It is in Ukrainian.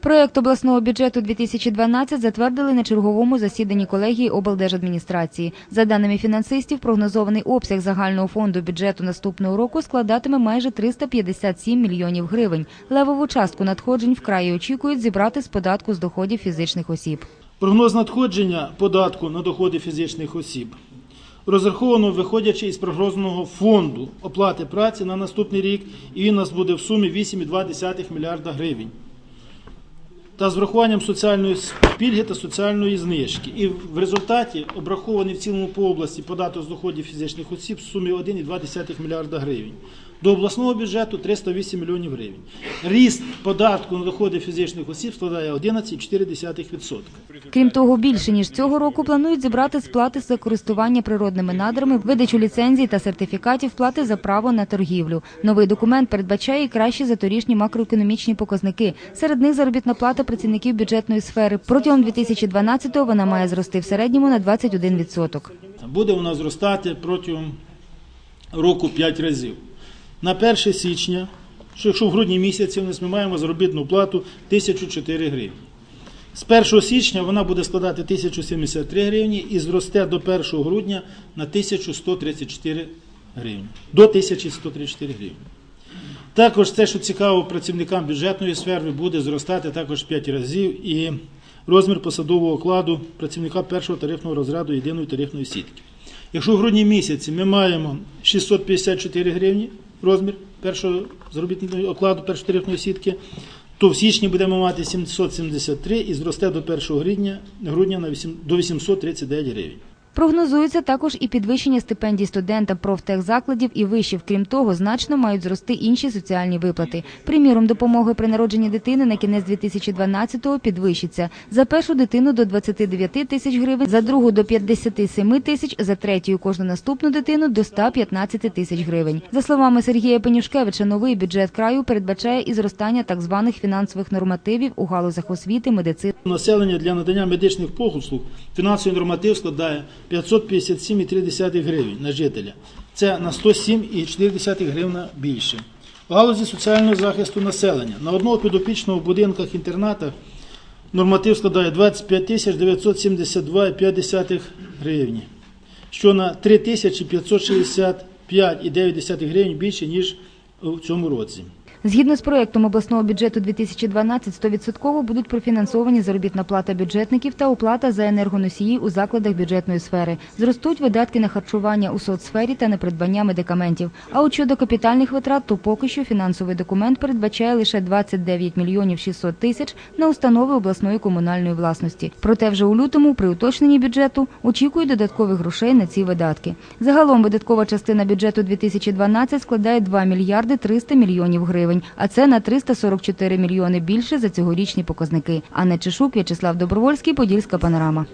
Проект обласного бюджету 2012 затвердили на черговому засіданні колегії облдержадміністрації. За даними фінансистів, прогнозований обсяг загального фонду бюджету наступного року складатиме майже 357 мільйонів гривень. Левову частку надходжень вкраї очікують зібрати з податку з доходів фізичних осіб. Прогноз надходження податку на доходи фізичних осіб розраховано виходячи із прогнозного фонду оплати праці на наступний рік, і він у нас буде в сумі 8,2 мільярда гривень. Та з врахуванням соціальної пільги та соціальної знижки. І в результаті обрахований в цілому по області податок з доходів фізичних осіб в сумі 1,2 мільярда гривень. До обласного бюджету 308 мільйонів гривень. Ріст податку на доходи фізичних осіб складає 11,4%. Крім того, більше ніж цього року планують зібрати сплати за користування природними надрами, видачу ліцензій та сертифікатів плати за право на торгівлю. Новий документ передбачає кращі за торішні макроекономічні показники. Серед них заробітна плата працівників бюджетної сфери. Протягом 2012-го вона має зрости в середньому на 21%. буде нас зростати протягом року 5 разів. На 1 січня, якщо в грудні місяці ми маємо заробітну плату 1004 гривні. З 1 січня вона буде складати 1073 гривні і зросте до 1 грудня на 1134 гривні. До 1134 гривні. Також те, що цікаво працівникам бюджетної сфери, буде зростати також 5 разів і розмір посадового окладу працівника першого тарифного розряду єдиної тарифної сітки. Якщо в грудні місяці ми маємо 654 гривні розмір першого заробітного окладу першої тарифної сітки, то в січні будемо мати 773 і зросте до 1 грудня, грудня на 8, до 839 гривень. Прогнозується також і підвищення стипендій студента профтехзакладів і вишів. Крім того, значно мають зрости інші соціальні виплати. Приміром, допомоги при народженні дитини на кінець 2012-го підвищиться за першу дитину до 29 тисяч гривень, за другу до 57 тисяч, за третю кожну наступну дитину до 115 тисяч гривень. За словами Сергія Пенюшкевича, новий бюджет краю передбачає і зростання так званих фінансових нормативів у галузях освіти, медицини. Населення для надання медичних послуг фінансовий норматив складає 557,3 гривень на жителя. Це на 107,4 гривна більше. У галузі соціального захисту населення на одного підопічного в будинках інтернатах норматив складає 25 тисяч 972,5 гривні, що на 3 тисячі 565,9 гривень більше, ніж у цьому році. Згідно з проектом обласного бюджету 2012, 100% будуть профінансовані заробітна плата бюджетників та оплата за енергоносії у закладах бюджетної сфери. Зростуть видатки на харчування у соцсфері та на придбання медикаментів. А от щодо капітальних витрат, то поки що фінансовий документ передбачає лише 29 мільйонів 600 тисяч на установи обласної комунальної власності. Проте вже у лютому при уточненні бюджету очікують додаткових грошей на ці видатки. Загалом видаткова частина бюджету 2012 складає 2 мільярди 300 мільйонів гривень, а це на 344 мільйони більше за цьогорічні показники. Анна Чешук, В'ячеслав Добровольський, Подільська панорама.